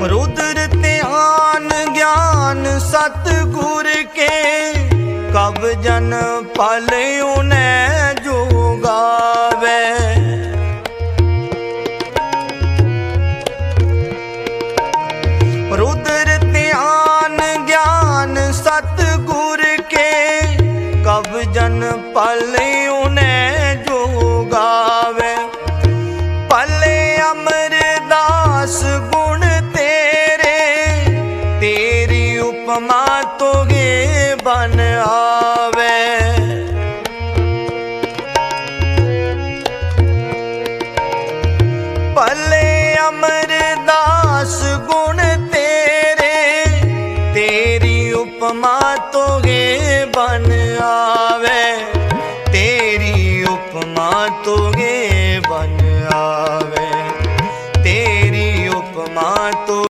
ਰੁਦਰ ਧਿਆਨ ਗਿਆਨ ਸਤ ਗੁਰ ਕੇ, ਕਬ ਜਨ ਪਲ ਉਨੈ ਜੋ ਰੁਦਰ ਧਿਆਨ ਗਿਆਨ ਸਤ ਗੁਰ ਕੇ, ਕਬ ਜਨ ਪਲ ਉਨੈ ਉਪਮਾ ਤੋਗੇ ਬਨ ਆਵੇ। ਭਲੇ ਅਮਰਦਾਸ ਗੁਣ ਤੇਰੇ, ਤੇਰੀ ਉਪਮਾ ਤੋਗੇ ਬਨ ਆਵੇ। ਤੇਰੀ ਉਪਮਾ ਤੋਗੇ ਬਨ ਆਵੇ। ਤੇਰੀ ਉਪਮਾ ਤੋ